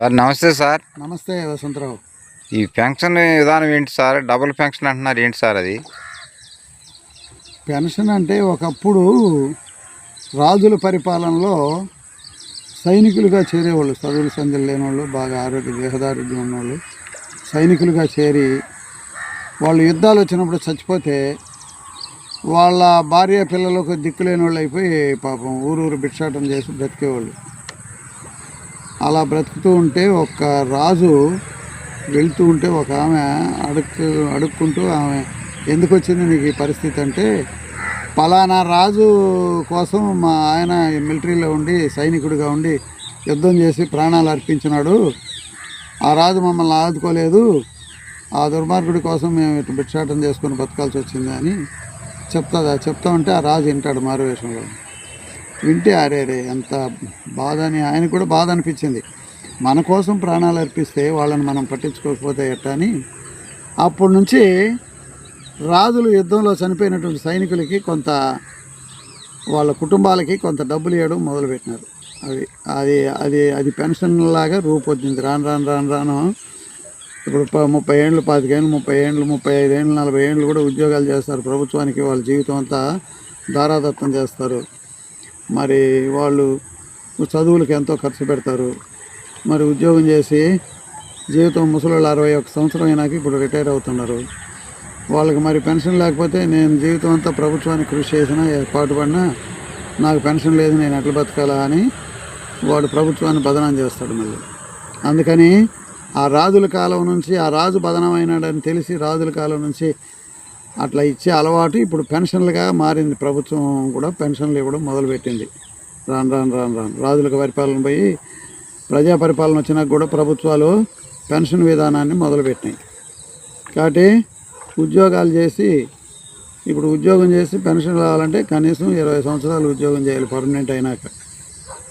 Sir నమస్తే sir. నమస్తే వసంతరావు. ఈ పెన్షన్ విధానం ఏంటి సార్? డబుల్ పెన్షన్ అంటున్నారు ఏంటి సార్ అది? పెన్షన్ అంటే ఒకప్పుడు రాజుల పరిపాలనలో సైనికులుగా చేరేవాళ్ళు చదువులు సంధ్యలు లేని వాళ్ళు బాగా ఆరోగ్య దేహదారోగ్యం ఉన్నవాళ్ళు సైనికులుగా చేరి వాళ్ళు యుద్ధాలు వచ్చినప్పుడు చచ్చిపోతే వాళ్ళ భార్య పిల్లలకు దిక్కు లేని వాళ్ళు అయిపోయి పాపం ఊరూరు భిక్షాటం చేసి బ్రతికేవాళ్ళు. అలా బ్రతుకుతూ ఉంటే ఒక రాజు వెళ్తూ ఉంటే ఒక ఆమె అడుక్కు అడుక్కుంటూ ఆమె ఎందుకు వచ్చింది నీకు ఈ పరిస్థితి అంటే పలానా రాజు కోసం మా ఆయన మిలిటరీలో ఉండి సైనికుడిగా ఉండి యుద్ధం చేసి ప్రాణాలు అర్పించినాడు. ఆ రాజు మమ్మల్ని ఆదుకోలేదు. ఆ దుర్మార్గుడి కోసం మేము ఇటు భిక్షాటం చేసుకొని బతకాల్సి వచ్చింది అని చెప్తుందా? చెప్తా ఉంటే ఆ రాజు వింటాడు మారువేషంలో. వింటే అరేరే ఎంత బాధ అని ఆయన కూడా బాధ అనిపించింది. మన కోసం ప్రాణాలు అర్పిస్తే వాళ్ళని మనం పట్టించుకోకపోతే ఎట్టా అని. అప్పటి నుంచి రాజులు యుద్ధంలో చనిపోయినటువంటి సైనికులకి కొంత వాళ్ళ కుటుంబాలకి కొంత డబ్బులు ఇవ్వడం మొదలుపెట్టినారు. అది అది అది అది పెన్షన్ లాగా రూపొందింది. రాను రాను రాను రాను. ఇప్పుడు ముప్పై ఏళ్ళు పాతికేళ్ళు ముప్పై ఏళ్ళు ముప్పై ఐదు ఏళ్ళు నలభై ఏళ్ళు కూడా ఉద్యోగాలు చేస్తారు. ప్రభుత్వానికి వాళ్ళ జీవితం అంతా దారాదత్తం చేస్తారు. మరి వాళ్ళు చదువులకు ఎంతో ఖర్చు పెడతారు. మరి ఉద్యోగం చేసి జీవితం ముసలి అరవై ఒక్క సంవత్సరం అయినాక ఇప్పుడు రిటైర్ అవుతున్నారు. వాళ్ళకి మరి పెన్షన్ లేకపోతే నేను జీవితం అంతా ప్రభుత్వానికి కృషి చేసినా పాటుపడినా నాకు పెన్షన్ లేదు నేను ఎట్లా బతకాలా అని వాడు ప్రభుత్వాన్ని బదనాం చేస్తాడు మళ్ళీ. అందుకని ఆ రాజుల కాలం నుంచి ఆ రాజు బదనమైనాడని తెలిసి రాజుల కాలం నుంచి అట్లా ఇచ్చే అలవాటు ఇప్పుడు పెన్షన్లుగా మారింది. ప్రభుత్వం కూడా పెన్షన్లు ఇవ్వడం మొదలుపెట్టింది. రాను రాను రాను రాను. రాజులకు పరిపాలన పోయి ప్రజా పరిపాలన వచ్చినాక కూడా ప్రభుత్వాలు పెన్షన్ విధానాన్ని మొదలుపెట్టినాయి. కాబట్టి ఉద్యోగాలు చేసి ఇప్పుడు ఉద్యోగం చేసి పెన్షన్ రావాలంటే కనీసం ఇరవై సంవత్సరాలు ఉద్యోగం చేయాలి పర్మనెంట్ అయినాక.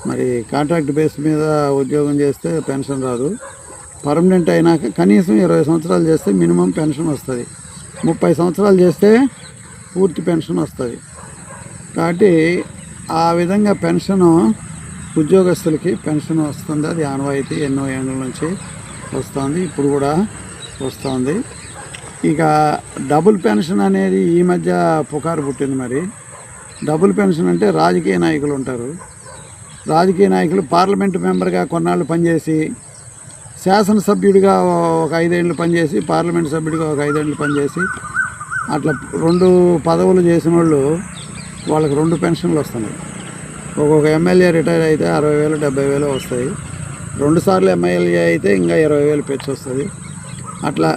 మరి కాంట్రాక్ట్ బేస్ మీద ఉద్యోగం చేస్తే పెన్షన్ రాదు. పర్మనెంట్ అయినాక కనీసం ఇరవై సంవత్సరాలు చేస్తే మినిమం పెన్షన్ వస్తుంది. ముప్పై సంవత్సరాలు చేస్తే పూర్తి పెన్షన్ వస్తుంది. కాబట్టి ఆ విధంగా పెన్షన్ ఉద్యోగస్తులకి పెన్షన్ వస్తుంది. అది ఆనవాయితీ ఎన్నో ఏళ్ళ నుంచి వస్తుంది. ఇప్పుడు కూడా వస్తుంది. ఇక డబుల్ పెన్షన్ అనేది ఈ మధ్య పుకారు పుట్టింది మరి. డబుల్ పెన్షన్ అంటే రాజకీయ నాయకులు ఉంటారు. రాజకీయ నాయకులు పార్లమెంట్ మెంబర్గా కొన్నాళ్ళు పనిచేసి శాసనసభ్యుడిగా ఒక ఐదేళ్ళు పనిచేసి పార్లమెంట్ సభ్యుడిగా ఒక ఐదేళ్ళు పనిచేసి అట్లా రెండు పదవులు చేసిన వాళ్ళు వాళ్ళకి రెండు పెన్షన్లు వస్తున్నాయి. ఒక్కొక్క ఎమ్మెల్యే రిటైర్ అయితే అరవై వేలు డెబ్బై వేలు వస్తాయి. రెండు సార్లు ఎమ్మెల్యే అయితే ఇంకా ఇరవై వేలు పెంచి వస్తుంది. అట్లా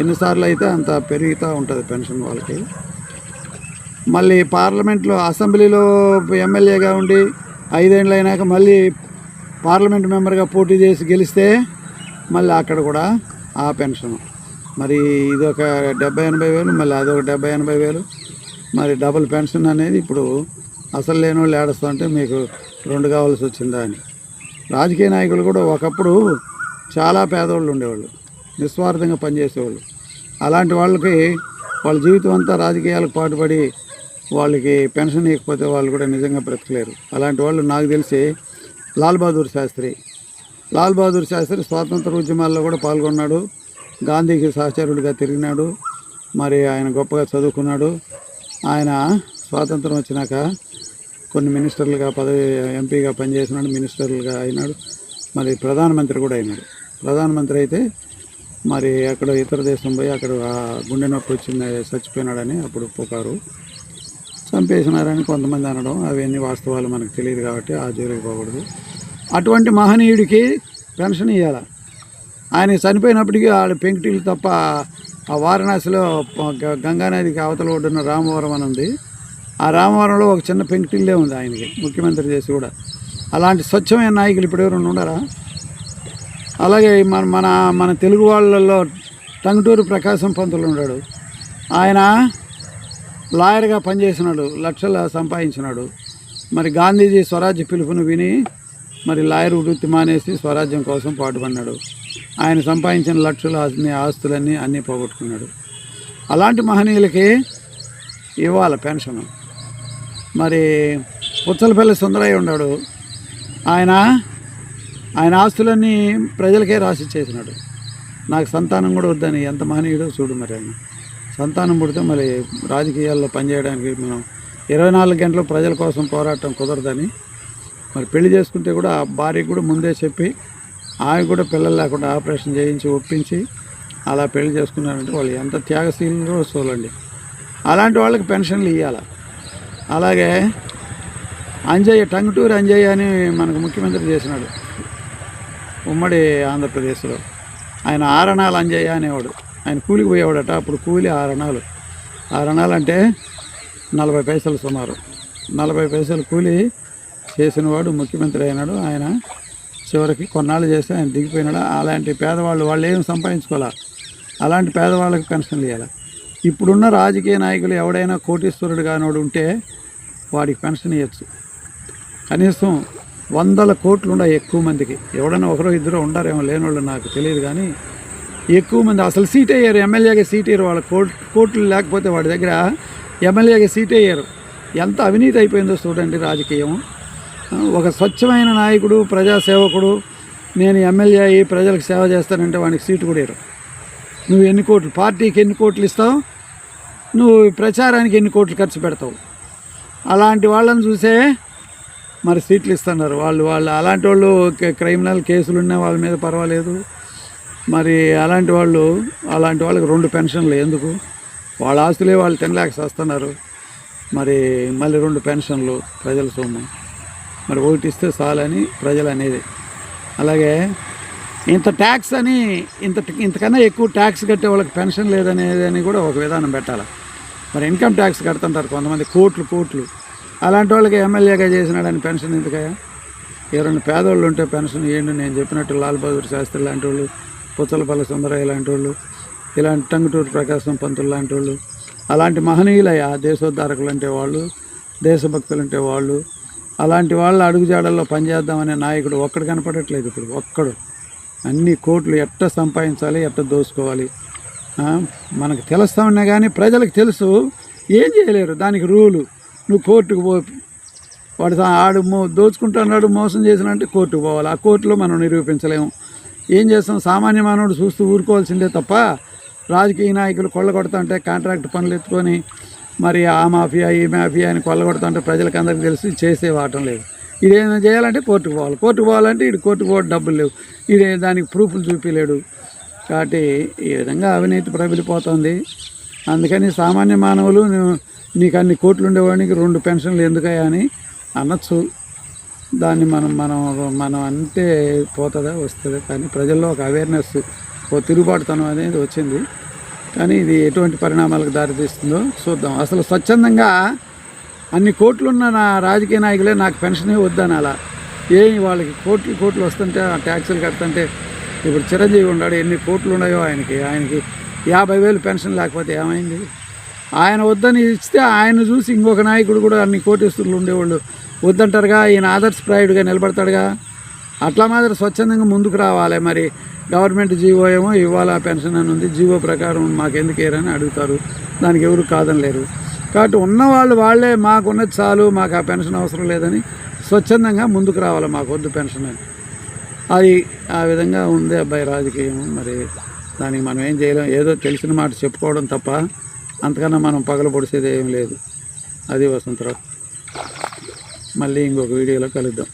ఎన్నిసార్లు అయితే అంత పెరుగుతూ ఉంటుంది పెన్షన్ వాళ్ళకి. మళ్ళీ పార్లమెంట్లో అసెంబ్లీలో ఎమ్మెల్యేగా ఉండి ఐదేళ్ళు అయినాక మళ్ళీ పార్లమెంట్ మెంబర్గా పోటీ చేసి గెలిస్తే మళ్ళీ అక్కడ కూడా ఆ పెన్షన్. మరి ఇదొక డెబ్బై ఎనభై వేలు మళ్ళీ అదొక డెబ్బై ఎనభై వేలు. మరి డబుల్ పెన్షన్ అనేది ఇప్పుడు అసలు లేని వాళ్ళు ఏడుస్తుంటే మీకు రెండు కావాల్సి వచ్చిందా అని. రాజకీయ నాయకులు కూడా ఒకప్పుడు చాలా పేదవాళ్ళు ఉండేవాళ్ళు నిస్వార్థంగా పనిచేసేవాళ్ళు. అలాంటి వాళ్ళకి వాళ్ళ జీవితం అంతా రాజకీయాలకు పాటుపడి వాళ్ళకి పెన్షన్ ఇవ్వకపోతే వాళ్ళు కూడా నిజంగా బ్రతకలేరు. అలాంటి వాళ్ళు నాకు తెలిసి లాల్ బహదూర్ శాస్త్రి లాల్ బహదూర్ శాస్త్రి స్వాతంత్ర ఉద్యమాల్లో కూడా పాల్గొన్నాడు. గాంధీకి సహచరుడిగా తిరిగినాడు. మరి ఆయన గొప్పగా చదువుకున్నాడు. ఆయన స్వాతంత్రం వచ్చినాక కొన్ని మినిస్టర్లుగా పదవి ఎంపీగా పనిచేసినాడు మినిస్టర్లుగా అయినాడు. మరి ప్రధానమంత్రి కూడా అయినాడు. ప్రధానమంత్రి అయితే మరి అక్కడ ఇతర దేశం పోయి అక్కడ గుండె నొప్పి వచ్చింది చచ్చిపోయినాడని అప్పుడు పుకారు. చంపేసినారని కొంతమంది అనడం అవన్నీ వాస్తవాలు మనకు తెలియదు కాబట్టి ఆ జోలికి పోకూడదు. అటువంటి మహనీయుడికి పెన్షన్ ఇవ్వాలి ఆయన చనిపోయినప్పటికీ ఆడ పెంకుటిల్లు తప్ప ఆ వారణాసిలో గంగానదికి అవతల ఒడ్డున రామవరం అని ఉంది. ఆ రామవరంలో ఒక చిన్న పెంకుటిల్లే ఉంది ఆయనకి ముఖ్యమంత్రి చేసి కూడా. అలాంటి స్వచ్ఛమైన నాయకులు ఇప్పుడు ఉండరా అలాగే మన మన మన తెలుగు వాళ్ళల్లో టంగుటూరు ప్రకాశం పంతులు ఉన్నాడు. ఆయన లాయర్గా పనిచేసినాడు లక్షలు సంపాదించినాడు. మరి గాంధీజీ స్వరాజ్య పిలుపును విని మరి లాయర్ వృత్తి మానేసి స్వరాజ్యం కోసం పాటుపడినాడు ఆయన సంపాదించిన లక్షల అన్ని ఆస్తులన్నీ అన్నీ పోగొట్టుకున్నాడు. అలాంటి మహనీయులకి ఇవ్వాలి పెన్షన్. మరి పుచ్చలపల్లి సుందరయ్య ఉన్నాడు. ఆయన ఆయన ఆస్తులన్నీ ప్రజలకే రాసి ఇచ్చేసినాడు నాకు సంతానం కూడా వద్దని ఎంత మహనీయుడో చూడు మరి ఆయన. సంతానం పుడితే మరి రాజకీయాల్లో పనిచేయడానికి మనం ఇరవై నాలుగు గంటలు ప్రజల కోసం పోరాటం కుదరదని మరి పెళ్ళి చేసుకుంటే కూడా ఆ భార్యకు కూడా ముందే చెప్పి ఆమె కూడా పిల్లలు లేకుండా ఆపరేషన్ చేయించి ఒప్పించి అలా పెళ్ళి చేసుకున్నారంటే వాళ్ళు ఎంత త్యాగశీలు చూడండి. అలాంటి వాళ్ళకి పెన్షన్లు ఇవ్వాలి అలాగే అంజయ్య టంగుటూరు అంజయ్య అని మనకు ముఖ్యమంత్రి చేసినాడు. ఉమ్మడి ఆంధ్రప్రదేశ్లో. ఆయన ఆరణాలు అంజయ్య అనేవాడు. ఆయన కూలికి పోయేవాడట అప్పుడు కూలి ఆరణాలు. ఆరణాలు అంటే నలభై పైసలు సుమారు. నలభై పైసలు కూలి చేసినవాడు ముఖ్యమంత్రి అయినాడు. ఆయన చివరికి కొన్నాళ్ళు చేస్తే ఆయన దిగిపోయినాడు? అలాంటి పేదవాళ్ళు వాళ్ళు ఏం సంపాదించుకోవాలా? అలాంటి పేదవాళ్ళకి పెన్షన్లు ఇవ్వాలి ఇప్పుడున్న రాజకీయ నాయకులు ఎవడైనా కోటీశ్వరుడు కానివాడు ఉంటే వాడికి పెన్షన్ ఇవ్వచ్చు కనీసం వందల కోట్లు ఉన్నాయి ఎక్కువ మందికి. ఎవడైనా ఒకరో ఇద్దరు ఉండారేమో లేనోళ్ళు నాకు తెలియదు కానీ ఎక్కువ మంది అసలు సీట్ అయ్యారు. ఎమ్మెల్యేగా సీట్ అయ్యారు. వాళ్ళ కోట్ కోట్లు లేకపోతే వాడి దగ్గర ఎమ్మెల్యేగా సీట్ అయ్యారు. ఎంత అవినీతి అయిపోయిందో చూడండి రాజకీయం. ఒక స్వచ్ఛమైన నాయకుడు ప్రజాసేవకుడు నేను ఎమ్మెల్యే అయ్యి ప్రజలకు సేవ చేస్తానంటే వానికి సీటు కూడా ఇరు నువ్వు ఎన్ని కోట్లు పార్టీకి ఎన్ని కోట్లు ఇస్తావు? నువ్వు ప్రచారానికి ఎన్ని కోట్లు ఖర్చు పెడతావు? అలాంటి వాళ్ళని చూసే మరి సీట్లు ఇస్తున్నారు. వాళ్ళు వాళ్ళు అలాంటి వాళ్ళు క్రిమినల్ కేసులు ఉన్నా వాళ్ళ మీద పర్వాలేదు. మరి అలాంటి వాళ్ళు అలాంటి వాళ్ళకి రెండు పెన్షన్లు ఎందుకు? వాళ్ళ ఆస్తులే వాళ్ళు తినలేక వస్తున్నారు మరి మళ్ళీ రెండు పెన్షన్లు ప్రజల సొమ్ము. మరి ఓటు ఇస్తే చాలని ప్రజలు అనేది అలాగే ఇంత ట్యాక్స్ అని ఇంత ఇంతకన్నా ఎక్కువ ట్యాక్స్ కట్టే వాళ్ళకి పెన్షన్ లేదనేది అని కూడా ఒక విధానం పెట్టాలి. మరి ఇన్కమ్ ట్యాక్స్ కడుతుంటారు కొంతమంది కోట్లు కోట్లు. అలాంటి వాళ్ళకి ఎమ్మెల్యేగా చేసినాడని పెన్షన్ ఎందుకయ్యా? ఎవరైనా పేదవాళ్ళు ఉంటే పెన్షన్ ఇవ్వండి నేను చెప్పినట్టు లాల్ బహదూర్ శాస్త్రి లాంటి వాళ్ళు పుచ్చలపల్లి సుందరయ్య లాంటి వాళ్ళు ఇలాంటి టంగుటూరు ప్రకాశం పంతులు లాంటి వాళ్ళు అలాంటి మహనీయులయ్యా దేశోద్ధారకులు అంటే వాళ్ళు దేశభక్తులు అంటే వాళ్ళు అలాంటి వాళ్ళ అడుగుజాడల్లో పనిచేద్దామనే నాయకుడు ఒక్కడు కనపడట్లేదు ఇప్పుడు ఒక్కడు. అన్ని కోట్లు ఎట్ట సంపాదించాలి ఎట్ట దోసుకోవాలి? మనకు తెలుస్తా ఉన్నా కానీ ప్రజలకు తెలుసు ఏం చేయలేరు. దానికి రూలు. నువ్వు కోర్టుకు పో వాడు ఆడు మో దోచుకుంటున్నాడు మోసం చేసినంటే కోర్టుకు పోవాలి. ఆ కోర్టులో మనం నిరూపించలేము. ఏం చేస్తాం? సామాన్య మానవుడు చూస్తూ ఊరుకోవాల్సిందే తప్ప రాజకీయ నాయకులు కుళ్ళ కొడతా ఉంటే కాంట్రాక్ట్ పనులు ఎత్తుకొని మరి ఆ మాఫియా ఈ మాఫియా అని కొల్లగొడుతుంటే ప్రజలకు అందరికీ తెలిసి చేసే వాటం లేదు. ఇదేమైనా చేయాలంటే కోర్టుకు పోవాలి. కోర్టుకు పోవాలంటే ఇటు కోర్టుకు పోవడం డబ్బులు లేవు. ఇది దానికి ప్రూఫ్లు చూపించలేడు కాబట్టి ఈ విధంగా అవినీతి ప్రబిలిపోతుంది. అందుకని సామాన్య మానవులు నీకు అన్ని కోట్లు ఉండేవాడికి రెండు పెన్షన్లు ఎందుకయ్యా అని అనొచ్చు. దాన్ని మనం మనం మనం అంటే పోతుందా వస్తుందా? కానీ ప్రజల్లో ఒక అవేర్నెస్ ఓ తిరుగుబాటుతనం అనేది వచ్చింది. కానీ ఇది ఎటువంటి పరిణామాలకు దారితీస్తుందో చూద్దాం. అసలు స్వచ్ఛందంగా అన్ని కోట్లున్న నా రాజకీయ నాయకులే నాకు పెన్షనే వద్దని అలా. ఏమి వాళ్ళకి కోట్లు కోట్లు వస్తుంటే ఆ ట్యాక్సులు కడుతుంటే ఇప్పుడు చిరంజీవి ఉన్నాడు ఎన్ని కోట్లు ఉన్నాయో ఆయనకి. ఆయనకి యాభై వేలు పెన్షన్ లేకపోతే ఏమైంది? ఆయన వద్దని ఇస్తే ఆయన చూసి ఇంకొక నాయకుడు కూడా అన్ని కోటేశ్వరులు ఉండేవాళ్ళు. వద్దంటారుగా ఈయన ఆదర్శప్రాయుడిగా నిలబడతాడుగా? అట్లా మాత్రం స్వచ్ఛందంగా ముందుకు రావాలి. మరి గవర్నమెంట్ జీవో ఏమో ఇవ్వాలి పెన్షన్ అని ఉంది. జీవో ప్రకారం మాకు ఎందుకు ఏరని అడుగుతారు. దానికి ఎవరు కాదని లేరు. కాబట్టి ఉన్నవాళ్ళు వాళ్ళే మాకున్నది చాలు మాకు ఆ పెన్షన్ అవసరం లేదని స్వచ్ఛందంగా ముందుకు రావాలి మాకు వద్దు పెన్షన్ అని. అది ఆ విధంగా ఉంది అబ్బాయి రాజకీయం. మరి దానికి మనం ఏం చేయలేం. ఏదో తెలిసిన మాట చెప్పుకోవడం తప్ప అంతకన్నా మనం పగలు పొడిసేది ఏం లేదు. అది వసంతరావు. మళ్ళీ ఇంకొక వీడియోలో కలుద్దాం.